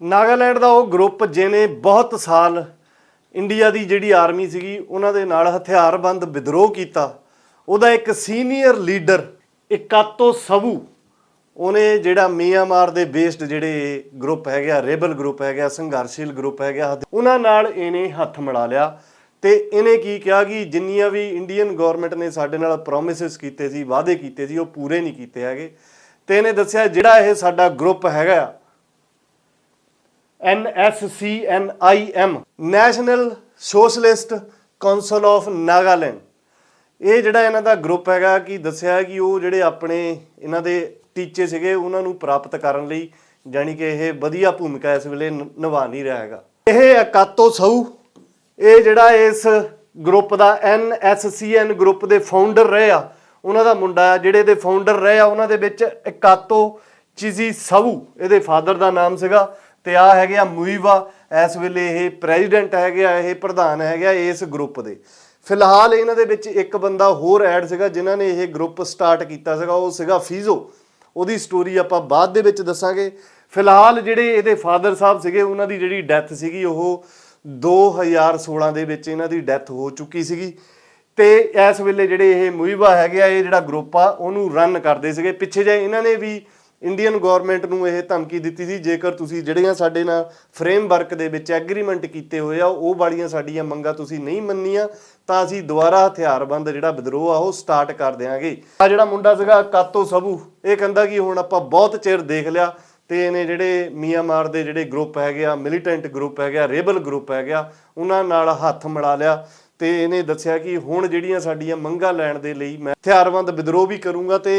ਨਾਗਾਲੈਂਡ ਦਾ ਉਹ ਗਰੁੱਪ ਜਿਹਨੇ ਬਹੁਤ ਸਾਲ ਇੰਡੀਆ ਦੀ ਜਿਹੜੀ ਆਰਮੀ ਸੀਗੀ, ਉਹਨਾਂ ਦੇ ਨਾਲ ਹਥਿਆਰਬੰਦ ਵਿਦਰੋਹ ਕੀਤਾ। ਉਹਦਾ ਇੱਕ ਸੀਨੀਅਰ ਲੀਡਰ, ਇਕਾਤੋ ਸਵੂ, ਉਹਨੇ ਜਿਹੜਾ ਮੀਆਂਮਾਰ ਦੇ ਬੇਸਡ ਜਿਹੜੇ ਗਰੁੱਪ ਹੈਗੇ ਆ ਰੇਬਲ ਗਰੁੱਪ ਹੈਗਾ ਸੰਘਰਸ਼ੀਲ ਗਰੁੱਪ ਹੈਗਾ ਉਹਨਾਂ ਨਾਲ ਇਹਨੇ ਹੱਥ ਮਿਲਾ ਲਿਆ। ਤੇ ਇਹਨੇ ਕੀ ਕਿਹਾ ਕਿ ਜਿੰਨੀਆਂ ਵੀ ਇੰਡੀਅਨ ਗਵਰਨਮੈਂਟ ਨੇ ਸਾਡੇ ਨਾਲ ਪ੍ਰੋਮਿਸਸ ਕੀਤੇ ਸੀ, ਵਾਅਦੇ ਕੀਤੇ ਸੀ, ਉਹ ਪੂਰੇ ਨਹੀਂ ਕੀਤੇ ਹੈਗੇ। ਤੇ ਇਹਨੇ ਦੱਸਿਆ ਜਿਹੜਾ ਇਹ ਸਾਡਾ ਗਰੁੱਪ ਹੈਗਾ NSCNIM national socialist council of Nagaland. ਇਹ ਜਿਹੜਾ ਇਹਨਾਂ ਦਾ ਗਰੁੱਪ ਹੈਗਾ ਕਿ ਦੱਸਿਆ ਕਿ ਉਹ ਜਿਹੜੇ ਆਪਣੇ ਇਹਨਾਂ ਦੇ ਟੀਚੇ ਸੀਗੇ, ਉਹਨਾਂ ਨੂੰ ਪ੍ਰਾਪਤ ਕਰਨ ਲਈ ਜਾਨੀ ਕਿ ਇਹ ਵਧੀਆ ਭੂਮਿਕਾ ਇਸ ਵੇਲੇ ਨ- ਨਿਭਾ ਨਹੀਂ ਰਿਹਾ ਹੈਗਾ। ਇਹ ਅਕਾਤੋ ਸਹੂ ਇਹ ਜਿਹੜਾ ਇਸ ਗਰੁੱਪ ਦਾ NSCN ਗਰੁੱਪ ਦੇ ਫਾਊਂਡਰ ਰਹੇ ਆ, ਉਹਨਾਂ ਦਾ ਮੁੰਡਾ ਆ, ਜਿਹੜੇ ਦੇ ਫਾਊਂਡਰ ਰਹੇ ਆ, ਉਹਨਾਂ ਦੇ ਵਿੱਚ ਇਕਾਤੋ ਚੀਜ਼ੀ ਸਵੂ ਇਹਦੇ ਫਾਦਰ ਦਾ ਨਾਮ ਸੀਗਾ। ਤੇ ਆ ਹੈਗੇ ਆ ਮੁਈਵਾ, ਇਸ ਵੇਲੇ ਇਹ ਪ੍ਰੈਜ਼ੀਡੈਂਟ ਹੈਗੇ ਆ, ਇਹ ਪ੍ਰਧਾਨ ਹੈਗੇ ਆ ਇਸ ਗਰੁੱਪ ਦੇ। ਫਿਲਹਾਲ ਇਹਨਾਂ ਦੇ ਵਿੱਚ ਇੱਕ ਬੰਦਾ ਹੋਰ ਐਡ ਸੀਗਾ, ਜਿਨ੍ਹਾਂ ਨੇ ਇਹ ਗਰੁੱਪ ਸਟਾਰਟ ਕੀਤਾ ਸੀਗਾ, ਉਹ ਸੀਗਾ ਫੀਜ਼ੋ। ਉਹਦੀ ਸਟੋਰੀ ਆਪਾਂ ਬਾਅਦ ਦੇ ਵਿੱਚ ਦੱਸਾਂਗੇ। ਫਿਲਹਾਲ ਜਿਹੜੇ ਇਹਦੇ ਫਾਦਰ ਸਾਹਿਬ ਸੀਗੇ, ਉਹਨਾਂ ਦੀ ਜਿਹੜੀ ਡੈਥ ਸੀਗੀ, ਉਹ 2016 ਦੇ ਵਿੱਚ ਇਹਨਾਂ ਦੀ ਡੈਥ ਹੋ ਚੁੱਕੀ ਸੀਗੀ। ਤੇ ਇਸ ਵੇਲੇ ਜਿਹੜੇ ਇਹ ਮੁਈਬਾ ਹੈਗੇ ਆ, ਇਹ ਜਿਹੜਾ ਗਰੁੱਪ ਆ, ਉਹਨੂੰ ਰਨ ਕਰਦੇ ਸੀਗੇ। ਪਿੱਛੇ ਜੇ ਇਹਨਾਂ ਨੇ ਵੀ ਇੰਡੀਅਨ ਗਵਰਨਮੈਂਟ ਨੂੰ ਇਹ ਧਮਕੀ ਦਿੱਤੀ ਸੀ, ਜੇਕਰ ਤੁਸੀਂ ਜਿਹੜੀਆਂ ਸਾਡੇ ਨਾਲ ਫਰੇਮਵਰਕ ਦੇ ਵਿੱਚ ਐਗਰੀਮੈਂਟ ਕੀਤੇ ਹੋਏ ਆ, ਉਹ ਵਾਲੀਆਂ ਸਾਡੀਆਂ ਮੰਗਾਂ ਤੁਸੀਂ ਨਹੀਂ ਮੰਨੀਆਂ, ਤਾਂ ਅਸੀਂ ਦੁਬਾਰਾ ਹਥਿਆਰਬੰਦ ਜਿਹੜਾ ਵਿਦਰੋਹ ਆ, ਉਹ ਸਟਾਰਟ ਕਰ ਦਿਆਂਗੇ। ਆ ਜਿਹੜਾ ਮੁੰਡਾ ਸੀਗਾ, ਕਾਤੋ ਸਭੂ ਇਹ ਕਹਿੰਦਾ ਕਿ ਹੁਣ ਆਪਾਂ ਬਹੁਤ ਚਿਰ ਦੇਖ ਲਿਆ ਤੇ ਇਹਨੇ ਜਿਹੜੇ ਮੀਆਂਮਾਰ ਦੇ ਜਿਹੜੇ ਗਰੁੱਪ ਹੈਗੇ ਆ ਮਿਲੀਟੈਂਟ ਗਰੁੱਪ ਹੈਗੇ ਆ ਰੇਬਲ ਗਰੁੱਪ ਹੈਗੇ ਆ, ਉਹਨਾਂ ਨਾਲ ਹੱਥ ਮਿਲਾ ਲਿਆ ਤੇ ਇਹਨੇ ਦੱਸਿਆ ਕਿ ਹੁਣ ਜਿਹੜੀਆਂ ਸਾਡੀਆਂ ਮੰਗਾਂ ਲੈਣ ਦੇ ਲਈ ਮੈਂ ਹਥਿਆਰਬੰਦ ਵਿਦਰੋਹ ਵੀ ਕਰੂੰਗਾ ਤੇ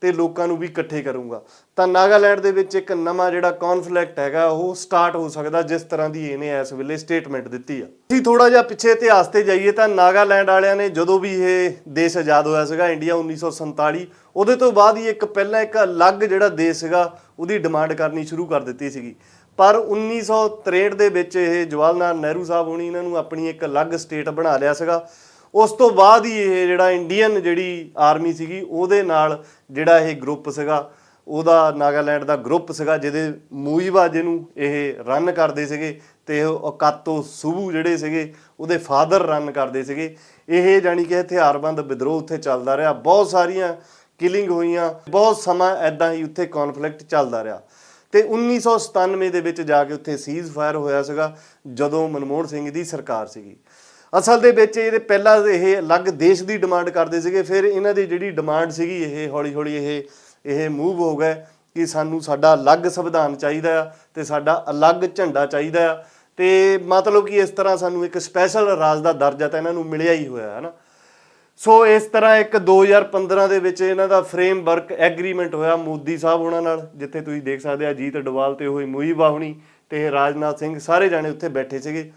ਤੇ ਲੋਕਾਂ ਨੂੰ ਵੀ ਇਕੱਠੇ ਕਰੂੰਗਾ। ਤਾਂ ਨਾਗਾਲੈਂਡ ਦੇ ਵਿੱਚ ਇੱਕ ਨਵਾਂ ਜਿਹੜਾ ਕਨਫਲਿਕਟ ਹੈਗਾ, ਉਹ ਸਟਾਰਟ ਹੋ ਸਕਦਾ ਜਿਸ ਤਰ੍ਹਾਂ ਦੀ ਇਹਨੇ ਇਸ ਵੇਲੇ ਸਟੇਟਮੈਂਟ ਦਿੱਤੀ ਆ। ਅਸੀਂ ਥੋੜਾ ਜਿਹਾ ਪਿੱਛੇ ਇਤਿਹਾਸ ਤੇ ਜਾਈਏ ਤਾਂ ਨਾਗਾਲੈਂਡ ਵਾਲਿਆਂ ਨੇ ਜਦੋਂ ਵੀ ਇਹ ਦੇਸ਼ ਆਜ਼ਾਦ ਹੋਇਆ ਸੀਗਾ ਇੰਡੀਆ 1947 ਉਹਦੇ ਤੋਂ ਬਾਅਦ ਹੀ ਇੱਕ ਪਹਿਲਾਂ ਇੱਕ ਅਲੱਗ ਜਿਹੜਾ ਦੇਸ਼ ਸੀਗਾ, ਉਹਦੀ ਡਿਮਾਂਡ ਕਰਨੀ ਸ਼ੁਰੂ ਕਰ ਦਿੱਤੀ ਸੀਗੀ। ਪਰ 1963 ਦੇ ਵਿੱਚ ਇਹ ਜਵਾਹਰ ਲਾਲ ਨਹਿਰੂ ਸਾਹਿਬ ਹੁਣੀ ਇਹਨਾਂ ਨੂੰ ਆਪਣੀ ਇੱਕ ਅਲੱਗ ਸਟੇਟ ਬਣਾ ਲਿਆ ਸੀਗਾ। ਉਸ ਤੋਂ ਬਾਅਦ ਹੀ ਇਹ ਜਿਹੜਾ ਇੰਡੀਅਨ ਜਿਹੜੀ ਆਰਮੀ ਸੀਗੀ, ਉਹਦੇ ਨਾਲ ਜਿਹੜਾ ਇਹ ਗਰੁੱਪ ਸੀਗਾ, ਉਹਦਾ ਨਾਗਾਲੈਂਡ ਦਾ ਗਰੁੱਪ ਸੀਗਾ, ਜਿਹਦੇ ਮੂਈਵਾ ਜਿਹਨੂੰ ਇਹ ਰਨ ਕਰਦੇ ਸੀਗੇ ਤੇ ਉਹ ਅਕਾਤੋ ਸੁਬੂ ਜਿਹੜੇ ਸੀਗੇ, ਉਹਦੇ ਫਾਦਰ ਰਨ ਕਰਦੇ ਸੀਗੇ। ਇਹ ਜਾਨੀ ਕਿ ਹਥਿਆਰਬੰਦ ਵਿਦਰੋਹ ਉੱਥੇ ਚੱਲਦਾ ਰਿਹਾ। ਬਹੁਤ ਸਾਰੀਆਂ ਕਿਲਿੰਗ ਹੋਈਆਂ, ਬਹੁਤ ਸਮਾਂ ਐਦਾਂ ਹੀ ਉੱਥੇ ਕਨਫਲਿਕਟ ਚੱਲਦਾ ਰਿਹਾ। ਤੇ 1997 ਦੇ ਵਿੱਚ ਜਾ ਕੇ ਉੱਥੇ ਸੀਜ਼ ਫਾਇਰ ਹੋਇਆ ਸੀਗਾ, ਜਦੋਂ ਮਨਮੋਹਨ ਸਿੰਘ ਦੀ ਸਰਕਾਰ ਸੀਗੀ। ਅਸਲ ਦੇ ਵਿੱਚ ਇਹਦੇ ਪਹਿਲਾਂ ਇਹ ਅਲੱਗ ਦੇਸ਼ ਦੀ ਡਿਮਾਂਡ ਕਰਦੇ ਸੀਗੇ, ਫਿਰ ਇਹਨਾਂ ਦੀ ਜਿਹੜੀ ਡਿਮਾਂਡ ਸੀਗੀ, ਇਹ ਹੌਲੀ ਹੌਲੀ ਇਹ ਇਹ ਮੂਵ ਹੋ ਗਏ ਕਿ ਸਾਨੂੰ ਸਾਡਾ ਅਲੱਗ ਸੰਵਿਧਾਨ ਚਾਹੀਦਾ ਆ ਤੇ ਸਾਡਾ ਅਲੱਗ ਝੰਡਾ ਚਾਹੀਦਾ ਆ। ਤੇ ਮਤਲਬ ਕਿ ਇਸ ਤਰ੍ਹਾਂ ਸਾਨੂੰ ਇੱਕ ਸਪੈਸ਼ਲ ਰਾਜ ਦਾ ਦਰਜਾ ਤਾਂ ਇਹਨਾਂ ਨੂੰ ਮਿਲਿਆ ਹੀ ਹੋਇਆ ਹੈ ਨਾ ਸੋ ਇਸ ਤਰ੍ਹਾਂ ਇੱਕ 2015 ਦੇ ਵਿੱਚ ਇਹਨਾਂ ਦਾ ਫਰੇਮਵਰਕ ਐਗਰੀਮੈਂਟ ਹੋਇਆ ਮੋਦੀ ਸਾਹਿਬ ਉਹਨਾਂ ਨਾਲ, ਜਿੱਥੇ ਤੁਸੀਂ ਦੇਖ ਸਕਦੇ ਆ ਜੀਤ ਡਵਾਲ ਤੇ ਹੋਈ ਮੁਈਬਾ ਹੁਣੀ ਤੇ ਇਹ ਰਾਜਨਾਥ ਸਿੰਘ ਸਾਰੇ ਜਾਣੇ ਉੱਥੇ ਬੈਠੇ ਸੀਗੇ।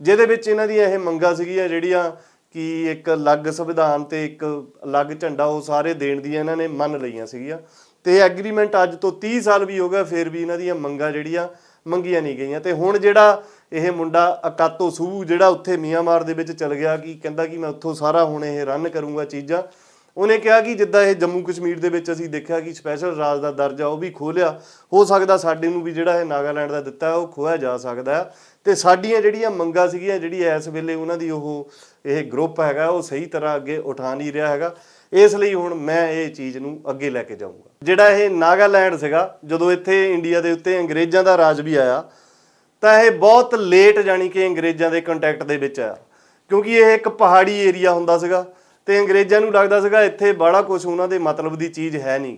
ਜਿਹਦੇ ਵਿੱਚ ਇਹਨਾਂ ਦੀਆਂ ਇਹ ਮੰਗਾਂ ਸੀਗੀਆਂ ਜਿਹੜੀਆਂ ਕਿ ਇੱਕ ਅਲੱਗ ਸੰਵਿਧਾਨ ਤੇ ਇੱਕ ਅਲੱਗ ਝੰਡਾ ਉਹ ਸਾਰੇ ਦੇਣ ਦੀਆਂ ਇਹਨਾਂ ਨੇ ਮੰਨ ਲਈਆਂ ਸੀਗੀਆਂ। ਤੇ ਐਗਰੀਮੈਂਟ ਅੱਜ ਤੋਂ 30 ਸਾਲ ਵੀ ਹੋ ਗਿਆ ਫਿਰ ਵੀ ਇਹਨਾਂ ਦੀਆਂ ਮੰਗਾਂ ਜਿਹੜੀਆਂ ਮੰਗੀਆਂ ਨਹੀਂ ਗਈਆਂ। ਤੇ ਹੁਣ ਜਿਹੜਾ ਇਹ ਮੁੰਡਾ ਅਕਾਤੋ ਸੂਬੂ ਜਿਹੜਾ ਉੱਥੇ ਮੀਆਂਮਾਰ ਦੇ ਵਿੱਚ ਚਲ ਗਿਆ ਕਿ ਕਹਿੰਦਾ ਕਿ ਮੈਂ ਉੱਥੋਂ ਸਾਰਾ ਹੁਣ ਇਹ ਰਨ ਕਰੂੰਗਾ ਚੀਜ਼ਾਂ ਉਹਨੇ ਕਿਹਾ ਕਿ ਜਿੱਦਾਂ ਇਹ ਜੰਮੂ ਕਸ਼ਮੀਰ ਦੇ ਵਿੱਚ ਅਸੀਂ ਦੇਖਿਆ ਕਿ ਸਪੈਸ਼ਲ ਰਾਜ ਦਾ ਦਰਜਾ ਉਹ ਵੀ ਖੋਲਿਆ, ਹੋ ਸਕਦਾ ਸਾਡੇ ਨੂੰ ਵੀ ਜਿਹੜਾ ਇਹ ਨਾਗਾਲੈਂਡ ਦਾ ਦਿੱਤਾ ਉਹ ਖੋਇਆ ਜਾ ਸਕਦਾ ਹੈ। ਤੇ ਸਾਡੀਆਂ ਜਿਹੜੀਆਂ ਮੰਗਾਂ ਸੀਗੀਆਂ, ਜਿਹੜੀ ਇਸ ਵੇਲੇ ਉਹਨਾਂ ਦੀ ਉਹ ਇਹ ਗਰੁੱਪ ਹੈਗਾ, ਉਹ ਸਹੀ ਤਰ੍ਹਾਂ ਅੱਗੇ ਉਠਾ ਨਹੀਂ ਰਿਹਾ ਹੈਗਾ। ਇਸ ਲਈ ਹੁਣ ਮੈਂ ਇਹ ਚੀਜ਼ ਨੂੰ ਅੱਗੇ ਲੈ ਕੇ ਜਾਊਂਗਾ। ਜਿਹੜਾ ਇਹ ਨਾਗਾਲੈਂਡ ਸੀਗਾ, ਜਦੋਂ ਇੱਥੇ ਇੰਡੀਆ ਦੇ ਉੱਤੇ ਅੰਗਰੇਜ਼ਾਂ ਦਾ ਰਾਜ ਵੀ ਆਇਆ, ਤਾਂ ਇਹ ਬਹੁਤ ਲੇਟ ਜਾਣੀ ਕਿ ਅੰਗਰੇਜ਼ਾਂ ਦੇ ਕੰਟੈਕਟ ਦੇ ਵਿੱਚ ਆਇਆ। ਕਿਉਂਕਿ ਇਹ ਇੱਕ ਪਹਾੜੀ ਏਰੀਆ ਹੁੰਦਾ ਸੀਗਾ ਤੇ ਅੰਗਰੇਜ਼ਾਂ ਨੂੰ ਲੱਗਦਾ ਸੀਗਾ ਇੱਥੇ ਬੜਾ ਕੁਝ ਉਹਨਾਂ ਦੇ ਮਤਲਬ ਦੀ ਚੀਜ਼ ਹੈ ਨਹੀਂ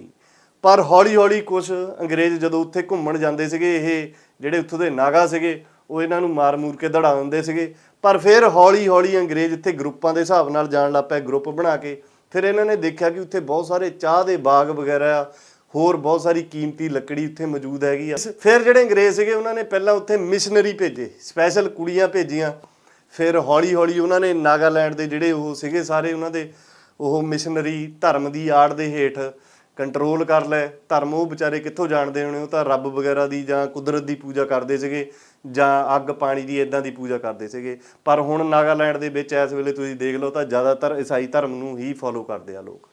ਪਰ ਹੌਲੀ ਹੌਲੀ ਕੁਝ ਅੰਗਰੇਜ਼ ਜਦੋਂ ਉੱਥੇ ਘੁੰਮਣ ਜਾਂਦੇ ਸੀਗੇ, ਇਹ ਜਿਹੜੇ ਉੱਥੋਂ ਦੇ ਨਾਗਾ ਸੀਗੇ, ਉਹ ਇਹਨਾਂ ਨੂੰ ਮਾਰ ਮੂਰ ਕੇ ਦੜਾ ਦਿੰਦੇ ਸੀਗੇ। ਪਰ ਫਿਰ ਹੌਲੀ ਹੌਲੀ ਅੰਗਰੇਜ਼ ਇੱਥੇ ਗਰੁੱਪਾਂ ਦੇ ਹਿਸਾਬ ਨਾਲ ਜਾਣ ਲੱਗ ਪਏ, ਗਰੁੱਪ ਬਣਾ ਕੇ। ਫਿਰ ਇਹਨਾਂ ਨੇ ਦੇਖਿਆ ਕਿ ਉੱਥੇ ਬਹੁਤ ਸਾਰੇ ਚਾਹ ਦੇ ਬਾਗ ਵਗੈਰਾ ਆ, ਹੋਰ ਬਹੁਤ ਸਾਰੀ ਕੀਮਤੀ ਲੱਕੜੀ ਉੱਥੇ ਮੌਜੂਦ ਹੈਗੀ ਆ। ਫਿਰ ਜਿਹੜੇ ਅੰਗਰੇਜ਼ ਸੀਗੇ, ਉਹਨਾਂ ਨੇ ਪਹਿਲਾਂ ਉੱਥੇ ਮਿਸ਼ਨਰੀ ਭੇਜੇ, ਸਪੈਸ਼ਲ ਕੁੜੀਆਂ ਭੇਜੀਆਂ। ਫਿਰ ਹੌਲੀ ਹੌਲੀ ਉਹਨਾਂ ਨੇ ਨਾਗਾਲੈਂਡ ਦੇ ਜਿਹੜੇ ਉਹ ਸੀਗੇ ਸਾਰੇ ਉਹਨਾਂ ਦੇ, ਉਹ ਮਿਸ਼ਨਰੀ ਧਰਮ ਦੀ ਆੜ ਦੇ ਹੇਠ ਕੰਟਰੋਲ ਕਰ ਲੈ ਧਰਮ ਉਹ ਵਿਚਾਰੇ ਕਿੱਥੋਂ ਜਾਣਦੇ ਹੋਣੇ? ਉਹ ਤਾਂ ਰੱਬ ਵਗੈਰਾ ਦੀ ਜਾਂ ਕੁਦਰਤ ਦੀ ਪੂਜਾ ਕਰਦੇ ਸੀਗੇ ਜਾਂ ਅੱਗ ਪਾਣੀ ਦੀ ਇਦਾਂ ਦੀ ਪੂਜਾ ਕਰਦੇ ਸੀਗੇ। ਪਰ ਹੁਣ ਨਾਗਾਲੈਂਡ ਦੇ ਵਿੱਚ ਇਸ ਵੇਲੇ ਤੁਸੀਂ ਦੇਖ ਲਓ ਤਾਂ ਜ਼ਿਆਦਾਤਰ ਈਸਾਈ ਧਰਮ ਨੂੰ ਹੀ ਫੋਲੋ ਕਰਦੇ ਆ ਲੋਕ।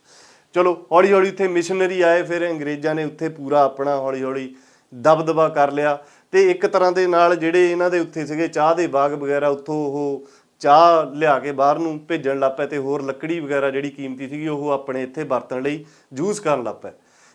ਚਲੋ ਹੌਲੀ ਹੌਲੀ ਉੱਥੇ ਮਿਸ਼ਨਰੀ ਆਏ, ਫਿਰ ਅੰਗਰੇਜ਼ਾਂ ਨੇ ਉੱਥੇ ਪੂਰਾ ਆਪਣਾ ਹੌਲੀ ਹੌਲੀ ਦਬਦਬਾ ਕਰ ਲਿਆ। ਤੇ ਇੱਕ ਤਰ੍ਹਾਂ ਦੇ ਨਾਲ ਜਿਹੜੇ ਇਹਨਾਂ ਦੇ ਉੱਥੇ ਸੀਗੇ, ਚਾਹ ਦੇ ਬਾਗ ਵਗੈਰਾ, ਉੱਥੋਂ ਉਹ ਚਾਹ ਲਿਆ ਕੇ ਬਾਹਰ ਨੂੰ ਭੇਜਣ ਲੱਗ ਪਏ ਤੇ ਹੋਰ ਲੱਕੜੀ ਵਗੈਰਾ ਜਿਹੜੀ ਕੀਮਤੀ ਸੀਗੀ, ਉਹ ਆਪਣੇ ਇੱਥੇ ਵਰਤਣ ਲਈ ਯੂਜ਼ ਕਰਨ ਲੱਗ ਪਏ।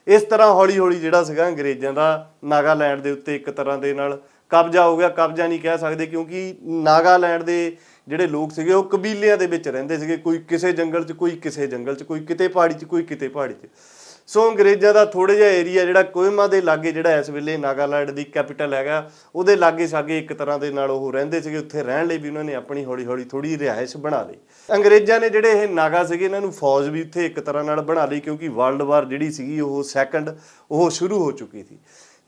ਇਸ ਤਰ੍ਹਾਂ ਹੌਲੀ ਹੌਲੀ ਜਿਹੜਾ ਸੀਗਾ ਅੰਗਰੇਜ਼ਾਂ ਦਾ ਨਾਗਾਲੈਂਡ ਦੇ ਉੱਤੇ ਇੱਕ ਤਰ੍ਹਾਂ ਦੇ ਨਾਲ ਕਬਜ਼ਾ ਹੋ ਗਿਆ। ਕਬਜ਼ਾ ਨਹੀਂ ਕਹਿ ਸਕਦੇ ਕਿਉਂਕਿ ਨਾਗਾਲੈਂਡ ਦੇ ਜਿਹੜੇ ਲੋਕ ਸੀਗੇ, ਉਹ ਕਬੀਲਿਆਂ ਦੇ ਵਿੱਚ ਰਹਿੰਦੇ ਸੀਗੇ। ਕੋਈ ਕਿਸੇ ਜੰਗਲ 'ਚ, ਕੋਈ ਕਿਸੇ ਜੰਗਲ 'ਚ, ਕੋਈ ਕਿਤੇ ਪਹਾੜੀ 'ਚ, ਕੋਈ ਕਿਤੇ ਪਹਾੜੀ 'ਚ। ਸੋ ਅੰਗਰੇਜ਼ਾਂ ਦਾ ਥੋੜਾ ਜਿਹਾ ਏਰੀਆ ਜਿਹੜਾ ਕੋਹਿਮਾ ਦੇ ਲਾਗੇ ਜਿਹੜਾ ਇਸ ਵੇਲੇ ਨਾਗਾਲੈਂਡ ਦੀ ਕੈਪੀਟਲ ਹੈਗਾ, ਉਹਦੇ ਲਾਗੇ ਸਾਗੇ ਇੱਕ ਤਰ੍ਹਾਂ ਦੇ ਨਾਲ ਉਹ ਰਹਿੰਦੇ ਸੀਗੇ, ਉੱਥੇ ਰਹਿਣ ਲਈ ਵੀ ਉਹਨਾਂ ਨੇ ਆਪਣੀ ਹੌਲੀ ਹੌਲੀ ਥੋੜੀ ਰਿਹਾਇਸ਼ ਬਣਾ ਲਈ। ਅੰਗਰੇਜ਼ਾਂ ਨੇ ਜਿਹੜੇ ਇਹ ਨਾਗਾ ਸੀਗੇ, ਇਹਨਾਂ ਨੂੰ ਫੌਜ ਵੀ ਉੱਥੇ ਇੱਕ ਤਰ੍ਹਾਂ ਨਾਲ ਬਣਾ ਲਈ, ਕਿਉਂਕਿ ਵਰਲਡ ਵਾਰ ਜਿਹੜੀ ਸੀਗੀ, ਉਹ ਸੈਕੰਡ ਉਹ ਸ਼ੁਰੂ ਹੋ ਚੁੱਕੀ ਸੀ।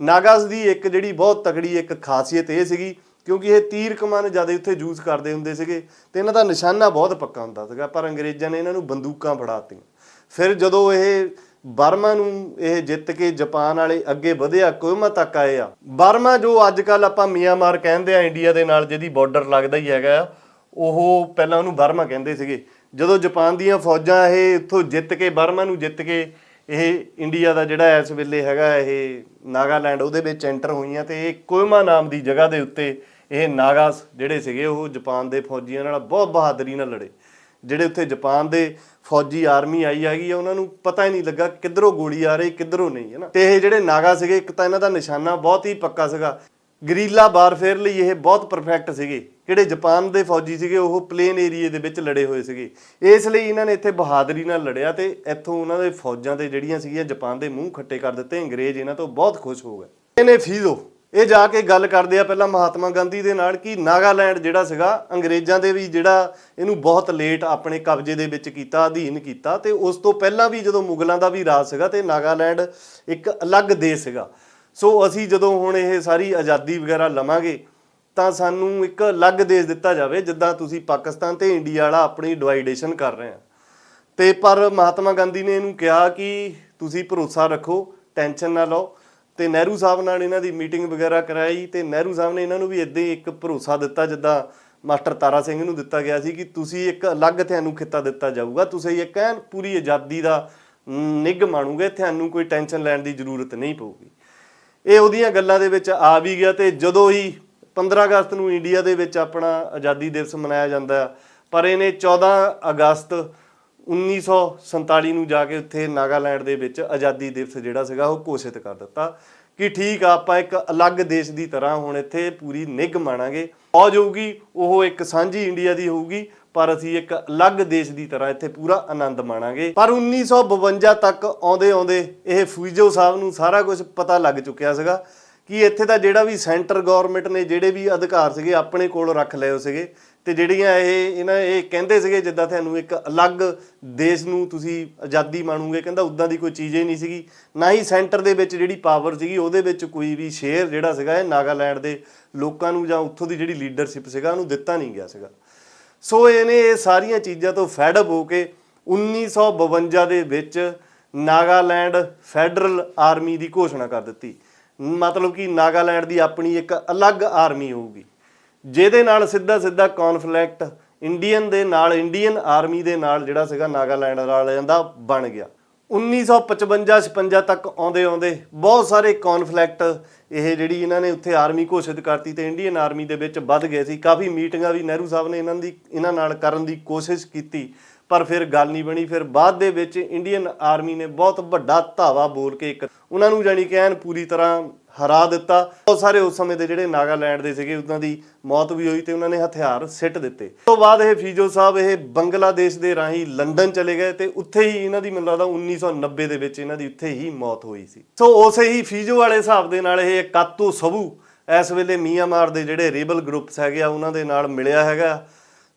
ਨਾਗਾਸ ਦੀ ਇੱਕ ਜਿਹੜੀ ਬਹੁਤ ਤਕੜੀ ਇੱਕ ਖਾਸੀਅਤ ਇਹ ਸੀਗੀ, ਕਿਉਂਕਿ ਇਹ ਤੀਰ ਕਮਾਨ ਜ਼ਿਆਦਾ ਉੱਥੇ ਯੂਜ਼ ਕਰਦੇ ਹੁੰਦੇ ਸੀਗੇ, ਤੇ ਇਹਨਾਂ ਦਾ ਨਿਸ਼ਾਨਾ ਬਹੁਤ ਪੱਕਾ ਹੁੰਦਾ ਸੀਗਾ, ਪਰ ਅੰਗਰੇਜ਼ਾਂ ਨੇ ਇਹਨਾਂ ਨੂੰ ਬੰਦੂਕਾਂ ਫੜਾਤੀਆਂ ਫਿਰ ਜਦੋਂ ਇਹ ਬਰਮਾ ਨੂੰ ਇਹ ਜਿੱਤ ਕੇ ਜਾਪਾਨ ਵਾਲੇ ਅੱਗੇ ਵਧਿਆ ਕੋਇਮਾ ਤੱਕ ਆਏ ਆ। ਬਰਮਾ ਜੋ ਅੱਜ ਕੱਲ ਆਪਾਂ ਮੀਆਂਮਾਰ ਕਹਿੰਦੇ ਆ ਇੰਡੀਆ ਦੇ ਨਾਲ ਜਿਹਦੀ ਬਾਰਡਰ ਲੱਗਦਾ ਹੀ ਹੈਗਾ ਆ, ਉਹ ਪਹਿਲਾਂ ਉਹਨੂੰ ਬਰਮਾ ਕਹਿੰਦੇ ਸੀਗੇ। ਜਦੋਂ ਜਾਪਾਨ ਦੀਆਂ ਫੌਜਾਂ ਇਹ ਇੱਥੋਂ ਜਿੱਤ ਕੇ ਬਰਮਾ ਨੂੰ ਜਿੱਤ ਕੇ ਇਹ ਇੰਡੀਆ ਦਾ ਜਿਹੜਾ ਇਸ ਵੇਲੇ ਹੈਗਾ ਇਹ ਨਾਗਾਲੈਂਡ ਉਹਦੇ ਵਿੱਚ ਐਂਟਰ ਹੋਈਆਂ ਤੇ ਇਹ ਕੋਇਮਾ ਨਾਮ ਦੀ ਜਗ੍ਹਾ ਦੇ ਉੱਤੇ ਇਹ ਨਾਗਾਸ ਜਿਹੜੇ ਸੀਗੇ ਉਹ ਜਾਪਾਨ ਦੇ ਫੌਜੀਆਂ ਨਾਲ ਬਹੁਤ ਬਹਾਦਰੀ ਨਾਲ ਲੜੇ। ਜਿਹੜੇ ਉੱਥੇ ਜਾਪਾਨ ਦੇ ਫੌਜੀ ਆਰਮੀ ਆਈ ਹੈਗੀ ਆ, ਉਹਨਾਂ ਨੂੰ ਪਤਾ ਹੀ ਨਹੀਂ ਲੱਗਾ ਕਿੱਧਰੋਂ ਗੋਲੀ ਆ ਰਹੀ, ਕਿੱਧਰੋਂ ਨਹੀਂ, ਹੈ ਨਾ? ਤੇ ਇਹ ਜਿਹੜੇ ਨਾਗਾ ਸੀਗੇ, ਇੱਕ ਤਾਂ ਇਹਨਾਂ ਦਾ ਨਿਸ਼ਾਨਾ ਬਹੁਤ ਹੀ ਪੱਕਾ ਸੀਗਾ। ਗਰੀਲਾ ਵਾਰਫੇਅਰ ਲਈ ਇਹ ਬਹੁਤ ਪਰਫੈਕਟ ਸੀਗੇ। ਜਿਹੜੇ ਜਾਪਾਨ ਦੇ ਫੌਜੀ ਸੀਗੇ, ਉਹ ਪਲੇਨ ਏਰੀਏ ਦੇ ਵਿੱਚ ਲੜੇ ਹੋਏ ਸੀਗੇ। ਇਸ ਲਈ ਇਹਨਾਂ ਨੇ ਇੱਥੇ ਬਹਾਦਰੀ ਨਾਲ ਲੜਿਆ ਤੇ ਇੱਥੋਂ ਉਹਨਾਂ ਦੇ ਫੌਜਾਂ ਦੇ ਜਿਹੜੀਆਂ ਸੀਗੀਆਂ ਜਾਪਾਨ ਦੇ ਮੂੰਹ ਖੱਟੇ ਕਰ ਦਿੱਤੇ, ਅੰਗਰੇਜ਼ ਇਹਨਾਂ ਤੋਂ ਬਹੁਤ ਖੁਸ਼ ਹੋ ਗਏ। ਇਹਨੇ ਫੀਜ਼ੋ ਇਹ ਜਾ ਕੇ ਗੱਲ ਕਰਦੇ ਆ ਪਹਿਲਾਂ ਮਹਾਤਮਾ ਗਾਂਧੀ ਦੇ ਨਾਲ ਕਿ ਨਾਗਾਲੈਂਡ ਜਿਹੜਾ ਸੀਗਾ, ਅੰਗਰੇਜ਼ਾਂ ਦੇ ਵੀ ਜਿਹੜਾ ਇਹਨੂੰ ਬਹੁਤ ਲੇਟ ਆਪਣੇ ਕਬਜ਼ੇ ਦੇ ਵਿੱਚ ਕੀਤਾ, ਅਧੀਨ ਕੀਤਾ ਤੇ ਉਸ ਤੋਂ ਪਹਿਲਾਂ ਵੀ ਜਦੋਂ ਮੁਗਲਾਂ ਦਾ ਵੀ ਰਾਜ ਸੀਗਾ ਤੇ ਨਾਗਾਲੈਂਡ ਇੱਕ ਅਲੱਗ ਦੇਸ਼ ਸੀਗਾ। ਸੋ ਅਸੀਂ ਜਦੋਂ ਹੁਣ ਇਹ ਸਾਰੀ ਆਜ਼ਾਦੀ ਵਗੈਰਾ ਲਵਾਂਗੇ ਤਾਂ ਸਾਨੂੰ ਇੱਕ ਅਲੱਗ ਦੇਸ਼ ਦਿੱਤਾ ਜਾਵੇ, ਜਿੱਦਾਂ ਤੁਸੀਂ ਪਾਕਿਸਤਾਨ ਤੇ ਇੰਡੀਆ ਵਾਲਾ ਆਪਣੀ ਡਿਵਾਈਡੇਸ਼ਨ ਕਰ ਰਹੇ ਆ। ਤੇ ਪਰ ਮਹਾਤਮਾ ਗਾਂਧੀ ਨੇ ਇਹਨੂੰ ਕਿਹਾ ਕਿ ਤੁਸੀਂ ਭਰੋਸਾ ਰੱਖੋ, ਟੈਨਸ਼ਨ ਨਾ ਲਓ। ਤੇ ਨਹਿਰੂ ਸਾਹਿਬ ਨਾਲ ਇਹਨਾਂ ਦੀ ਮੀਟਿੰਗ ਵਗੈਰਾ ਕਰਾਈ ਤੇ ਨਹਿਰੂ ਸਾਹਿਬ ਨੇ ਇਹਨਾਂ ਨੂੰ ਵੀ ਇਦਾਂ ਹੀ ਇੱਕ ਭਰੋਸਾ ਦਿੱਤਾ, ਜਿੱਦਾਂ ਮਾਸਟਰ ਤਾਰਾ ਸਿੰਘ ਨੂੰ ਦਿੱਤਾ ਗਿਆ ਸੀ ਕਿ ਤੁਸੀਂ ਇੱਕ ਅਲੱਗ ਤੁਹਾਨੂੰ ਖਿੱਤਾ ਦਿੱਤਾ ਜਾਊਗਾ, ਤੁਸੀਂ ਇੱਕ ਐਨ ਪੂਰੀ ਆਜ਼ਾਦੀ ਦਾ ਨਿੱਘ ਮਾਣੂਗੇ, ਤੁਹਾਨੂੰ ਕੋਈ ਟੈਨਸ਼ਨ ਲੈਣ ਦੀ ਜ਼ਰੂਰਤ ਨਹੀਂ ਪਊਗੀ। ਇਹ ਉਹਦੀਆਂ ਗੱਲਾਂ ਦੇ ਵਿੱਚ ਆ ਵੀ ਗਿਆ ਤੇ ਜਦੋਂ ਹੀ 15 ਅਗਸਤ ਨੂੰ ਇੰਡੀਆ ਦੇ ਵਿੱਚ ਆਪਣਾ ਆਜ਼ਾਦੀ ਦਿਵਸ ਮਨਾਇਆ ਜਾਂਦਾ, ਪਰ ਇਹਨੇ 14 ਅਗਸਤ 1947 ਨੂੰ ਜਾ ਕੇ ਉੱਥੇ ਨਾਗਾਲੈਂਡ ਦੇ ਵਿੱਚ ਆਜ਼ਾਦੀ ਦਿਵਸ ਜਿਹੜਾ ਸੀਗਾ ਉਹ ਘੋਸ਼ਿਤ ਕਰ ਦਿੱਤਾ ਕਿ ਠੀਕ ਆ, ਆਪਾਂ ਇੱਕ ਅਲੱਗ ਦੇਸ਼ ਦੀ ਤਰ੍ਹਾਂ ਹੁਣ ਇੱਥੇ ਪੂਰੀ ਨਿੱਘ ਮਾਣਾਂਗੇ। ਫੌਜ ਹੋਊਗੀ, ਉਹ ਇੱਕ ਸਾਂਝੀ ਇੰਡੀਆ ਦੀ ਹੋਊਗੀ, ਪਰ ਅਸੀਂ ਇੱਕ ਅਲੱਗ ਦੇਸ਼ ਦੀ ਤਰ੍ਹਾਂ ਇੱਥੇ ਪੂਰਾ ਆਨੰਦ ਮਾਣਾਂਗੇ। ਪਰ 1952 ਤੱਕ ਆਉਂਦੇ ਆਉਂਦੇ ਇਹ ਫੂਜੋ ਸਾਹਿਬ ਨੂੰ ਸਾਰਾ ਕੁਝ ਪਤਾ ਲੱਗ ਚੁੱਕਿਆ ਸੀਗਾ ਕਿ ਇੱਥੇ ਦਾ ਜਿਹੜਾ ਵੀ ਸੈਂਟਰ ਗਵਰਨਮੈਂਟ ਨੇ ਜਿਹੜੇ ਵੀ ਅਧਿਕਾਰ ਸੀਗੇ, ਆਪਣੇ ਕੋਲ ਰੱਖ ਲਏ ਸੀਗੇ। ਤੇ ਜਿਹੜੀਆਂ ਇਹ, ਇਹਨਾਂ ਇਹ ਕਹਿੰਦੇ ਸੀਗੇ ਜਿੱਦਾਂ ਤੁਹਾਨੂੰ ਇੱਕ ਅਲੱਗ ਦੇਸ਼ ਨੂੰ ਤੁਸੀਂ ਆਜ਼ਾਦੀ ਮਾਣੋਗੇ, ਕਹਿੰਦਾ ਉਦਾਂ ਦੀ ਕੋਈ ਚੀਜ਼ ਹੀ ਨਹੀਂ ਸੀਗੀ। ਨਾ ਹੀ ਸੈਂਟਰ ਦੇ ਵਿੱਚ ਜਿਹੜੀ ਪਾਵਰ ਸੀਗੀ, ਉਹਦੇ ਵਿੱਚ ਕੋਈ ਵੀ ਸ਼ੇਅਰ ਜਿਹੜਾ ਸੀਗਾ ਇਹ ਨਾਗਾਲੈਂਡ ਦੇ ਲੋਕਾਂ ਨੂੰ ਜਾਂ ਉੱਥੋਂ ਦੀ ਜਿਹੜੀ ਲੀਡਰਸ਼ਿਪ ਸੀਗਾ, ਉਹਨੂੰ ਦਿੱਤਾ ਨਹੀਂ ਗਿਆ ਸੀਗਾ। ਸੋ ਇਹਨੇ ਇਹ ਸਾਰੀਆਂ ਚੀਜ਼ਾਂ ਤੋਂ ਫੈਡ ਅਪ ਹੋ ਕੇ 1952 ਦੇ ਵਿੱਚ ਨਾਗਾਲੈਂਡ ਫੈਡਰਲ ਆਰਮੀ ਦੀ ਘੋਸ਼ਣਾ ਕਰ ਦਿੱਤੀ। ਮਤਲਬ ਕਿ ਨਾਗਾਲੈਂਡ ਦੀ ਆਪਣੀ ਇੱਕ ਅਲੱਗ ਆਰਮੀ ਹੋਊਗੀ। ਜਿਹਦੇ ਨਾਲ ਸਿੱਧਾ ਸਿੱਧਾ ਕਨਫਲਿਕਟ ਇੰਡੀਅਨ ਦੇ ਨਾਲ ਇੰਡੀਅਨ ਆਰਮੀ ਦੇ ਨਾਲ ਜਿਹੜਾ ਸੀਗਾ ਨਾਗਾਲੈਂਡ ਵਾਲਿਆਂ ਦਾ ਬਣ ਗਿਆ। 1955-56 ਤੱਕ ਆਉਂਦੇ ਆਉਂਦੇ ਬਹੁਤ ਸਾਰੇ ਕਨਫਲਿਕਟ ਇਹ ਜਿਹੜੀ ਇਹਨਾਂ ਨੇ ਉੱਥੇ ਆਰਮੀ ਘੋਸ਼ਿਤ ਕਰਤੀ ਤੇ ਇੰਡੀਅਨ ਆਰਮੀ ਦੇ ਵਿੱਚ ਵੱਧ ਗਏ ਸੀ। ਕਾਫੀ ਮੀਟਿੰਗਾਂ ਵੀ ਨਹਿਰੂ ਸਾਹਿਬ ਨੇ ਇਹਨਾਂ ਦੀ, ਇਹਨਾਂ ਨਾਲ ਕਰਨ ਦੀ ਕੋਸ਼ਿਸ਼ ਕੀਤੀ, ਪਰ ਫਿਰ ਗੱਲ ਨਹੀਂ ਬਣੀ। ਫਿਰ ਬਾਅਦ ਦੇ ਵਿੱਚ ਇੰਡੀਅਨ ਆਰਮੀ ਨੇ ਬਹੁਤ ਵੱਡਾ ਧਾਵਾ ਬੋਲ ਕੇ ਇੱਕ ਉਹਨਾਂ ਨੂੰ ਜਾਣੀ ਕਿ ਐਨ ਪੂਰੀ ਤਰ੍ਹਾਂ ਹਰਾ ਦਿੱਤਾ। ਬਹੁਤ ਸਾਰੇ ਉਸ ਸਮੇਂ ਦੇ ਜਿਹੜੇ ਨਾਗਾਲੈਂਡ ਦੇ ਸੀਗੇ, ਉਹਨਾਂ ਦੀ ਮੌਤ ਵੀ ਹੋਈ ਤੇ ਉਹਨਾਂ ਨੇ ਹਥਿਆਰ ਸਿੱਟ ਦਿੱਤੇ। ਤੋਂ ਬਾਅਦ ਇਹ ਫੀਜੋ ਸਾਹਿਬ, ਇਹ ਬੰਗਲਾਦੇਸ਼ ਦੇ ਰਾਹੀਂ ਲੰਡਨ ਚਲੇ ਗਏ ਤੇ ਉੱਥੇ ਹੀ ਇਹਨਾਂ ਦੀ ਮੈਨੂੰ ਲੱਗਦਾ 1990 ਦੇ ਵਿੱਚ ਇਹਨਾਂ ਦੀ ਉੱਥੇ ਹੀ ਮੌਤ ਹੋਈ ਸੀ। ਸੋ ਉਸੇ ਹੀ ਫੀਜੋ ਵਾਲੇ ਹਿਸਾਬ ਦੇ ਨਾਲ ਇਹ ਕਾਤੋ ਸਬੂ, ਇਸ ਵੇਲੇ ਮੀਆਂਮਾਰ ਦੇ ਜਿਹੜੇ ਰੇਬਲ ਗਰੁੱਪਸ ਹੈਗੇ ਆ, ਉਹਨਾਂ ਦੇ ਨਾਲ ਮਿਲਿਆ ਹੈਗਾ।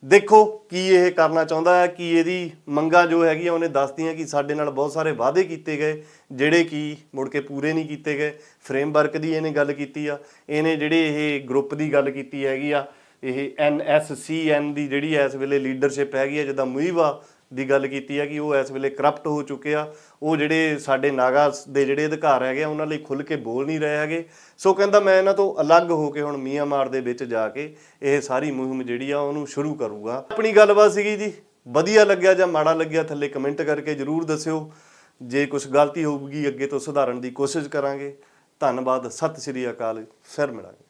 ਦੇਖੋ ਕੀ ਇਹ ਕਰਨਾ ਚਾਹੁੰਦਾ ਹੈ, ਕਿ ਇਹਦੀ ਮੰਗਾਂ ਜੋ ਹੈਗੀਆਂ ਉਹਨੇ ਦੱਸਦੀਆਂ ਕਿ ਸਾਡੇ ਨਾਲ ਬਹੁਤ ਸਾਰੇ ਵਾਅਦੇ ਕੀਤੇ ਗਏ, ਜਿਹੜੇ ਕਿ ਮੁੜ ਕੇ ਪੂਰੇ ਨਹੀਂ ਕੀਤੇ ਗਏ। ਫਰੇਮਵਰਕ ਦੀ ਇਹਨੇ ਗੱਲ ਕੀਤੀ ਆ। ਇਹਨੇ ਜਿਹੜੇ ਇਹ ਗਰੁੱਪ ਦੀ ਗੱਲ ਕੀਤੀ ਹੈਗੀ ਆ, ਇਹ ਐਨਐਸਸੀਐਨ ਦੀ ਜਿਹੜੀ ਇਸ ਵੇਲੇ ਲੀਡਰਸ਼ਿਪ ਹੈਗੀ ਆ, ਜਿੱਦਾਂ ਮੁਈਵਾ ਦੀ ਗੱਲ ਕੀਤੀ ਹੈ ਕਿ ਉਹ ਇਸ ਵੇਲੇ ਕਰਪਟ ਹੋ ਚੁੱਕੇ ਆ। ਉਹ ਜਿਹੜੇ ਸਾਡੇ ਨਾਗਾ ਦੇ ਜਿਹੜੇ ਅਧਿਕਾਰ ਹੈਗੇ ਆ, ਉਹਨਾਂ ਲਈ ਖੁੱਲ ਕੇ ਬੋਲ ਨਹੀਂ ਰਹੇ ਹੈਗੇ। ਸੋ ਕਹਿੰਦਾ ਮੈਂ ਇਹਨਾਂ ਤੋਂ ਅਲੱਗ ਹੋ ਕੇ ਹੁਣ ਮੀਆਂਮਾਰ ਦੇ ਵਿੱਚ ਜਾ ਕੇ ਇਹ ਸਾਰੀ ਮੁਹਿੰਮ ਜਿਹੜੀ ਆ, ਉਹਨੂੰ ਸ਼ੁਰੂ ਕਰੂਗਾ। ਆਪਣੀ ਗੱਲਬਾਤ ਸੀਗੀ ਜੀ, ਵਧੀਆ ਲੱਗਿਆ ਜਾਂ ਮਾੜਾ ਲੱਗਿਆ ਥੱਲੇ ਕਮੈਂਟ ਕਰਕੇ ਜਰੂਰ ਦੱਸਿਓ। ਜੇ ਕੁਝ ਗਲਤੀ ਹੋਊਗੀ, ਅੱਗੇ ਤੋਂ ਸੁਧਾਰਨ ਦੀ ਕੋਸ਼ਿਸ਼ ਕਰਾਂਗੇ। ਧੰਨਵਾਦ, ਸਤਿ ਸ਼੍ਰੀ ਅਕਾਲ, ਫਿਰ ਮਿਲਾਂਗੇ।